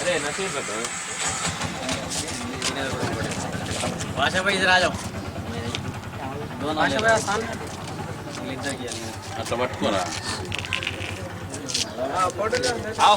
अरे नसीब बताओ तो। भाई इधर आ जाओ। दोनों आसान लेकर गया अच्छा मटको ना आओ।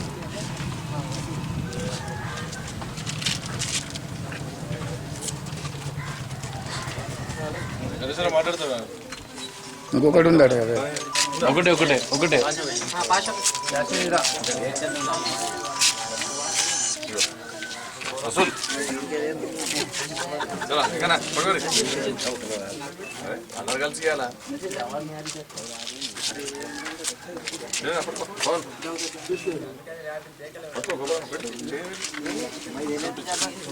ఇంకొకటి ఉన్నాడు కదా. ఒకటే ఒకటే ఒకటే. వసూల్.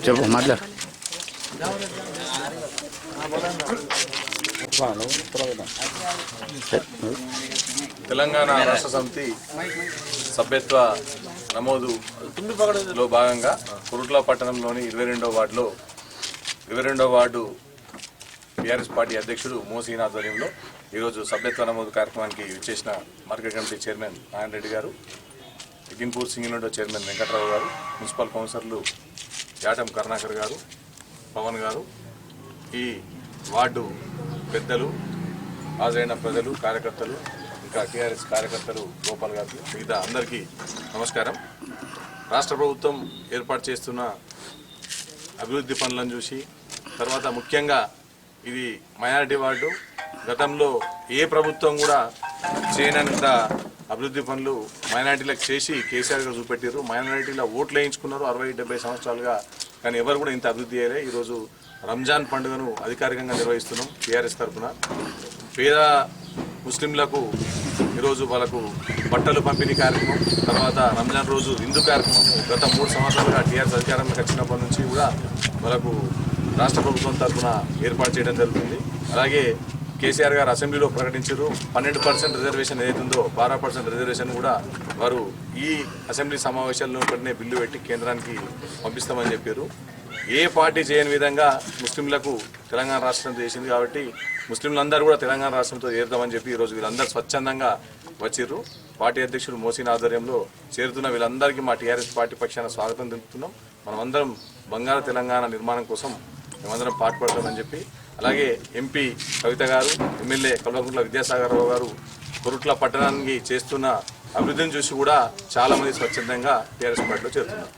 చెప్పు మాట్లాడు. తెలంగాణ రాష్ట్ర సమితి సభ్యత్వ నమోదు లో భాగంగా కురుట్ల పట్టణంలోని ఇరవై రెండో వార్డులో ఇరవై రెండో వార్డు టీఆర్ఎస్ పార్టీ అధ్యక్షుడు మోసీన్ ఆధ్వర్యంలో ఈరోజు సభ్యత్వ నమోదు కార్యక్రమానికి విచ్చేసిన market committee chairman Narayana Reddy గారు ఎగిన్పూర్ సింగినోడో చైర్మన్ వెంకట్రావు గారు మున్సిపల్ కౌన్సిలర్లు యాటం కరుణాకర్ గారు పవన్ గారు ఈ వార్డు పెద్దలు హాజరైన ప్రజలు కార్యకర్తలు ఇంకా టీఆర్ఎస్ కార్యకర్తలు గోపాల్ గారు మిగతా అందరికీ నమస్కారం. రాష్ట్ర ప్రభుత్వం ఏర్పాటు చేస్తున్న అభివృద్ధి పనులను చూసి తర్వాత ముఖ్యంగా ఇది మైనారిటీ వార్డు గతంలో ఏ ప్రభుత్వం కూడా చేయనంత అభివృద్ధి పనులు మైనారిటీలకు చేసి కేసీఆర్ గారు చూపెట్టారు మైనారిటీల ఓట్లు వేయించుకున్నారు అరవై డెబ్బై సంవత్సరాలుగా కానీ ఎవరు కూడా ఇంత అభివృద్ధి చేయలే. ఈరోజు రంజాన్ పండుగను అధికారికంగా నిర్వహిస్తున్నాం టీఆర్ఎస్ తరఫున. పేద ముస్లింలకు ఈరోజు వాళ్ళకు బట్టలు పంపిణీ కార్యక్రమం తర్వాత రంజాన్ రోజు హిందూ కార్యక్రమం గత మూడు సంవత్సరాలుగా టీఆర్ఎస్ అధికారంలోకి వచ్చినప్పటి నుంచి కూడా వాళ్ళకు రాష్ట్ర ప్రభుత్వం తరఫున ఏర్పాటు చేయడం జరుగుతుంది. అలాగే కేసీఆర్ గారు అసెంబ్లీలో ప్రకటించారు. పన్నెండు పర్సెంట్ రిజర్వేషన్ ఏదైతుందో బారా పర్సెంట్ రిజర్వేషన్ కూడా వారు ఈ అసెంబ్లీ సమావేశాల్లో వెంటనే బిల్లు పెట్టి కేంద్రానికి పంపిస్తామని చెప్పారు. ఏ పార్టీ చేయని విధంగా ముస్లింలకు తెలంగాణ రాష్ట్రం చేసింది కాబట్టి ముస్లింలందరూ కూడా తెలంగాణ రాష్ట్రంతో చేరుదామని చెప్పి ఈరోజు వీళ్ళందరూ స్వచ్ఛందంగా వచ్చిర్రు. పార్టీ అధ్యక్షుడు మోసీన్ ఆధ్వర్యంలో చేరుతున్న వీళ్ళందరికీ మా టీఆర్ఎస్ పార్టీ పక్షాన స్వాగతం తెలుపుతున్నాం. మనమందరం బంగారు తెలంగాణ నిర్మాణం కోసం మేమందరం పాటుపడతామని చెప్పి అలాగే ఎంపీ కవిత గారు ఎమ్మెల్యే కల్వకుంట్ల విద్యాసాగర్ రావు గారు కొరుట్ల పట్టణానికి చేస్తున్న అభివృద్ధిని చూసి కూడా చాలా మంది స్వచ్ఛందంగా టీఆర్ఎస్ పార్టీలో చేరుతున్నారు.